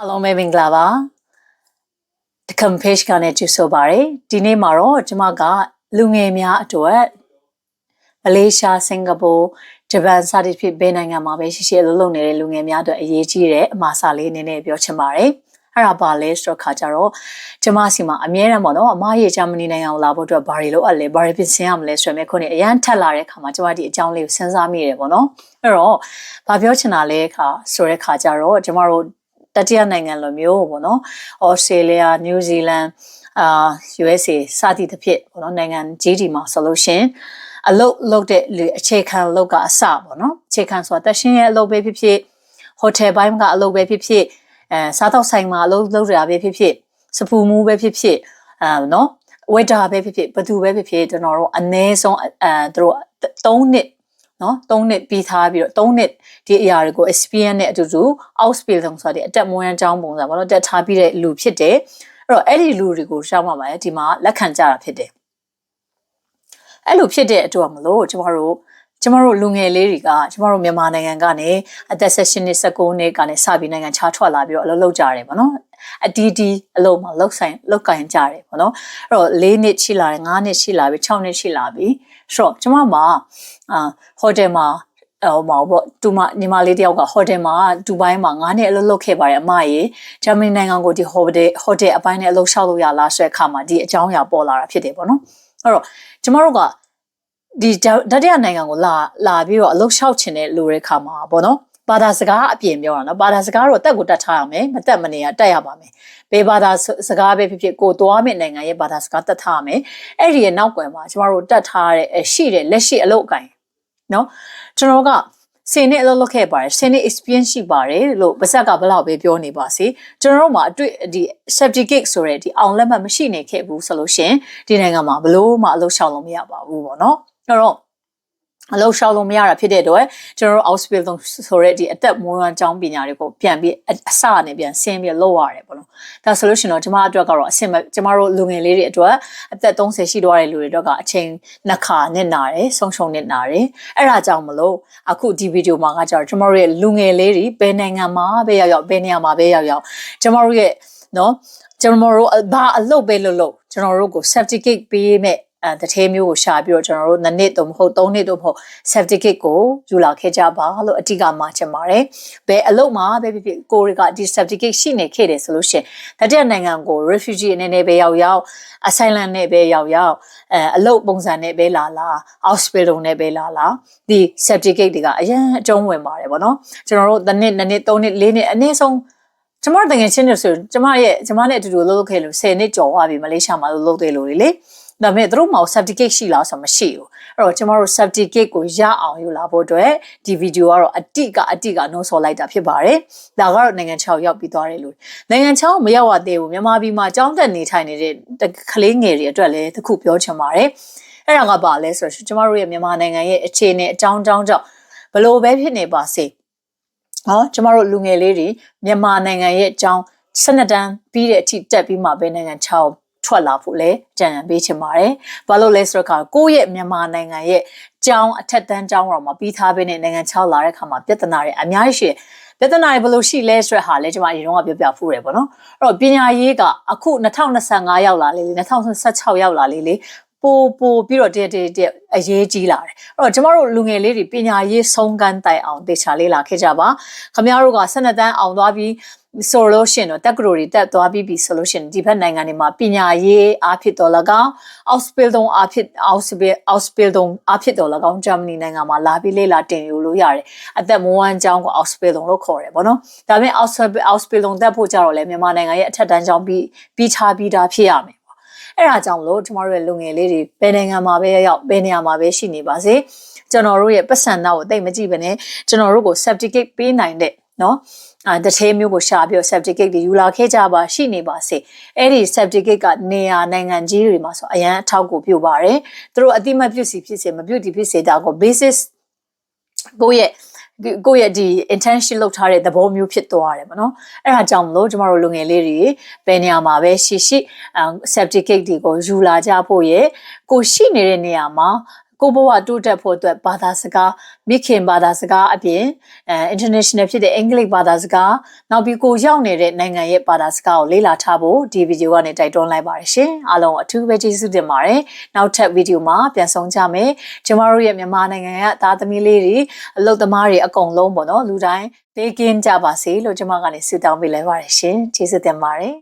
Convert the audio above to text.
အားလုံးပဲမင်္ဂလာပါတကမ် page ကနေကြိုဆိုပါရစေဒီနေ့မှာတော့ကျွန်မကလူငယ်များအတွက်မလေးရှားစင်ကာပူဂျပန်စသဖြင့်ဘယ်နိုင်ငံမှာပဲရှိရှိအလုပ်လုပ်နေတဲ့လူငယ်များအတွက်အရေးကြီးတဲ့အမှားစာလေးအနေနဲ့ပြောချင်ပါတယ်အဲ့ဒါပါလဲဆိုတော့ခါကြတော့ကျမစီမှာအမြဲတမ်းပေါ့နော်အမရဲ့ဂျာမနီနိုင်ငံကိုလာဖို့အတွက်ဘာတွေလုပ်အပ်လဲဘာတွေပြင်ဆင်ရမလဲဆိုတော့မြခုနေအရန်ထက်လာတဲ့ခါမှာကျမဒီအကြောင်းလေးကိုစဉ်းစားမိတယ်ပေါ့နော်အဲ့တော့ဘာပြောချင်တာလဲခါဆိုတဲ့ခါကြတော့ကျမတို့ တတိယနိုင်ငံလိုမျိုးပေါ့နော်ဩစတြေးလျနယူးဇီလန်အာ USA စသည်သဖြင့်ပေါ့နော်နိုင်ငံကြီးဒီမှာဆိုလို့ရှင်အလုတ်လုတ်တဲ့လူအခြေခံလုတ်ကအစပေါ့နော်အခြေခံဆိုတာတရှင်ရဲ့အလုပ်ပဲဖြစ်ဖြစ်ဟိုတယ်ပိုင်းကအလုပ်ပဲဖြစ်ဖြစ်အဲစားတော့ဆိုင်မှာအလုပ်လုပ်ရပဲဖြစ်ဖြစ်စပူမူပဲဖြစ်ဖြစ်အဲနော်ဝက်တာပဲဖြစ်ဖြစ်ဘသူပဲဖြစ်ဖြစ်ကျွန်တော်တို့အနည်းဆုံးအဲတို့၃နှစ် နော်၃နှစ်ပြီးထားပြီးတော့၃နှစ်ဒီအရာတွေကို experience နဲ့အတူတူ outspill ဆုံးဆိုတဲ့အတက်မွေးအကြောင်းပုံစံပေါ့နော်တက်ထားပြီးတဲ့လူဖြစ်တယ်အဲ့တော့အဲ့ဒီလူတွေကိုရှောက်မှာပါလေဒီမှာလက်ခံကြတာဖြစ်တယ်အဲ့လိုဖြစ်တဲ့အတွက်မလို့ကျမတို့ကျမတို့လူငယ်လေးတွေကကျမတို့မြန်မာနိုင်ငံကနေအသက်16နှစ်19နှစ်ကနေစပြီးနိုင်ငံခြားထွက်လာပြီးတော့အလုပ်လုပ်ကြရတယ်ပေါ့နော် အတီးတီးအလုပ်မှာလောက်ဆိုင်လောက်ကင်ကြတယ်ပေါ့နော်အဲ့တော့၄နှစ်ရှိလာတယ်၅နှစ်ရှိလာပြီ6နှစ်ရှိလာပြီဆိုတော့ကျမမှာအာဟိုတယ်မှာဟိုမှာပေါ့တူမညီမလေးတယောက်ကဟိုတယ်မှာဒူဘိုင်းမှာ9နှစ်အလုပ်လုပ်ခဲ့ပါတယ်အမရေဂျာမနီနိုင်ငံကိုဒီဟိုတယ်ဟိုတယ်အပိုင်းနဲ့အလုပ်လျှောက်လို့ရလားဆိုတဲ့အခါမှာဒီအကြောင်းအရာပေါ်လာတာဖြစ်တယ်ပေါ့နော်အဲ့တော့ကျမတို့ကဒီတတိယနိုင်ငံကိုလာလာပြီးတော့အလုပ်လျှောက်ချင်တဲ့လူတွေခါမှာပေါ့နော် ဘာသာစကားအပြင်ပြောတာနော်ဘာသာစကားတော့တက်ကိုတက်ထားရမယ်မတက်မနေရတက်ရပါမယ်ဘယ်ဘာသာစကားပဲဖြစ်ဖြစ်ကိုသွားမယ့်နိုင်ငံရဲ့ဘာသာစကားတက်ထားရမယ်အဲ့ဒီရဲ့နောက်ွယ်မှာကျမတို့တက်ထားတဲ့ရှိတဲ့လက်ရှိအလုပ်အကင်နော်ကျွန်တော်ကစင်နဲ့အလုပ်လုပ်ခဲ့ပါတယ်စင်နဲ့ experience ရှိပါတယ်လို့ပါဇက်ကဘယ်လောက်ပဲပြောနေပါစေကျွန်တော်တို့မှာအတွေ့ဒီ certificate ဆိုတဲ့ဒီအောင်လက်မှတ်မရှိနေခဲ့ဘူးဆိုလို့ရှင်ဒီနိုင်ငံမှာဘလို့မှအလုပ်ရှောင်လို့မရပါဘူးပေါ့နော်အဲ့တော့ အလုပ်ရှောက်လို့မရတာဖြစ်တဲ့အတွက်ကျွန်တော်တို့ outspill ဆိုတဲ့ဒီအသက်မွေးဝမ်းကြောင်းပညာတွေကိုပြန်ပြီးအစနဲ့ပြန်ဆင်းပြီးလုပ်ရတယ်ပေါ့နော်ဒါဆိုလို့ရှိရင်တော့ကျမအတွက်ကတော့အဆင်ကျမတို့လူငယ်လေးတွေအတွက်အသက်30ရှိသွားတဲ့လူတွေအတွက်ကအချိန်နှစ်ခါနဲ့နာတယ်ဆုံးရှုံးနဲ့နာတယ်အဲ့ဒါကြောင့်မလို့အခုဒီဗီဒီယိုမှာကကျတော့ကျမတို့ရဲ့လူငယ်လေးတွေဘယ်နိုင်ငံမှာပဲရောက်ရောက်ဘယ်နေရာမှာပဲရောက်ရောက်ကျမတို့ရဲ့နော်ကျွန်တော်တို့ဘာအလုပ်ပဲလုပ်လို့ကျွန်တော်တို့ကို certificate ပေးမဲ့ အဲတထဲမျိုးကိုရှာပြီးတော့ကျွန်တော်တို့နှစ်နှစ်တော့မဟုတ်သုံးနှစ်တော့မဟုတ် certificate ကိုယူလာခဲ့ကြပါလို့အတိကမှာချင်ပါတယ်။ဘယ်အလုပ်မှာပဲဖြစ်ဖြစ်ကိုရီကဒီ certificate ရှိနေခဲ့တယ်ဆိုလို့ရှိရင်တတိယနိုင်ငံကို refugee အနေနဲ့ပဲရောက်ရောက် asylum နဲ့ပဲရောက်ရောက်အဲအလုပ်ပုံစံနဲ့ပဲလာလာ hospital နဲ့ပဲလာလာဒီ certificate တွေကအရင်အကျုံးဝင်ပါတယ်ဗောနော်။ကျွန်တော်တို့တစ်နှစ်နှစ်နှစ်သုံးနှစ်လေးနှစ်အနည်းဆုံးကျမတကယ်ချင်းလို့ဆိုကျမရဲ့ကျမနဲ့အတူတူလုပ်လုပ်ခဲ့လို့10နှစ်ကျော်သွားပြီမလေးရှားမှာလုပ်လုပ်သေးလို့လေ။ ဒါပေမဲ့သူတို့မှာ certificate ရှိလားဆိုမရှိဘူးအဲ့တော့ကျမတို့ certificate ကိုရအောင်ယူလာဖို့အတွက်ဒီဗီဒီယိုကတော့အတိကအတိကနှိုးဆော်လိုက်တာဖြစ်ပါတယ်ဒါကတော့နိုင်ငံခြားရောက်ပြီးသွားတယ်လို့နိုင်ငံခြားမရောက်ရသေးဘူးမြန်မာပြည်မှာကြောင်းတက်နေထိုင်နေတဲ့ကလေးငယ်တွေအတွက်လည်းတခုပြောချင်ပါတယ်အဲ့ဒါကပါလဲဆိုတော့ကျမတို့ရဲ့မြန်မာနိုင်ငံရဲ့အခြေအနေအကြောင်းကြောင်းကြောင့်ဘလို့ပဲဖြစ်နေပါစေဟောကျမတို့လူငယ်လေးတွေမြန်မာနိုင်ငံရဲ့အကြောင်း12တန်းပြီးတဲ့အထိတက်ပြီးမှပဲနိုင်ငံခြား ထွက်လာဖို့လည်းကြံရံပေးချင်ပါတယ်။ဘာလို့လဲဆိုတော့ကိုယ့်ရဲ့မြန်မာနိုင်ငံရဲ့ကြောင်းအထက်တန်းကြောင်းတော့မပြီးသားပဲနဲ့နိုင်ငံခြားလာတဲ့ခါမှာပြဿနာတွေအများကြီးရှိပြဿနာတွေဘယ်လိုရှိလဲဆိုတဲ့ဟာလည်းကျွန်မအရင်တော့ပြောပြဖူးတယ်ပေါ့နော်။အဲ့တော့ပညာရေးကအခု2025ရောက်လာလေ2016ရောက်လာလေလေပိုပိုပြီးတော့တည်းတည်းတည်းအရေးကြီးလာတယ်အဲ့တော့ကျမတို့လူငယ်လေးတွေပညာရေးဆုံးကမ်းတိုင်အောင်တေချာလေးလာခဲ့ကြပါခမရတို့က12တန်းအောင်သွားပြီး ဆိုလို့ရှိရင်တော့တက်ကရိုတွေတက်သွားပြီးပြီဆိုလို့ရှိရင်ဒီဘက်နိုင်ငံတွေမှာပညာရေးအားဖြစ်တော်၎င်း Ausbildung အားဖြစ် Ausbildung အားဖြစ်တော်၎င်းဂျာမနီနိုင်ငံမှာလာပြီးလေ့လာတင်ယူလို့ရတယ်အသက်မွေးဝမ်းကျောင်းကို Ausbildung လို့ခေါ်တယ်ဗောနော်ဒါပေမဲ့ Ausbildung တက်ဖို့ကြတော့လေမြန်မာနိုင်ငံရဲ့အထက်တန်းကျောင်းပြီးပြီးချပြီးသားဖြစ်ရမယ်အဲ့ဒါကြောင့်လို့ကျမတို့ရဲ့လူငယ်လေးတွေဘယ်နိုင်ငံမှာပဲရောက်ဘယ်နေရာမှာပဲရှိနေပါစေကျွန်တော်တို့ရဲ့ပတ်စံသားကိုတိတ်မကြည့်ဘဲနဲ့ကျွန်တော်တို့ကို certificate ပေးနိုင်တဲ့ နော်အာတထဲမျိုးကိုရှာပြီး certificate တွေယူလာခဲ့ကြပါရှိနေပါစေအဲ့ဒီ certificate ကနေရာနိုင်ငံကြီးတွေမှာဆိုအရန်အထောက်ကိုပြုပါတယ်သူတို့အတိမတ်ပြုစီဖြစ်စေမပြုတီဖြစ်စေတာကို basis ကိုယ့်ရဲ့ကိုယ့်ရဲ့ဒီ intention လောက်ထားတဲ့သဘောမျိုးဖြစ်သွားတယ်ပေါ့နော်အဲ့ဒါကြောင့်မလို့ကျမတို့လူငယ်လေးတွေဘယ်နေရာမှာပဲရှိရှိ certificate တွေကိုယူလာကြဖို့ရဲ့ကိုရှိနေတဲ့နေရာမှာ ကိုယ့်ဘဝတိုးတက်ဖို့အတွက်ဘာသာစကားမိခင်ဘာသာစကားအပြင်အဲ international ဖြစ်တဲ့အင်္ဂလိပ်ဘာသာစကားနောက်ပြီးကိုရောက်နေတဲ့နိုင်ငံရဲ့ဘာသာစကားကိုလေ့လာထားဖို့ဒီဗီဒီယိုကနေတိုက်တွန်းလိုက်ပါတယ်ရှင်အားလုံးအထူးပဲကျေးဇူးတင်ပါတယ်နောက်ထပ်ဗီဒီယိုမှာပြန်ဆောင်ကြမယ်ကျမတို့ရဲ့မြန်မာနိုင်ငံကသားသမီးလေးတွေအလုပ်သမားတွေအကုန်လုံးပေါ့နော်လူတိုင်းဘေးကင်းကြပါစေလို့ကျမကနေဆုတောင်းပေးလိုက်ပါတယ်ရှင်ကျေးဇူးတင်ပါတယ်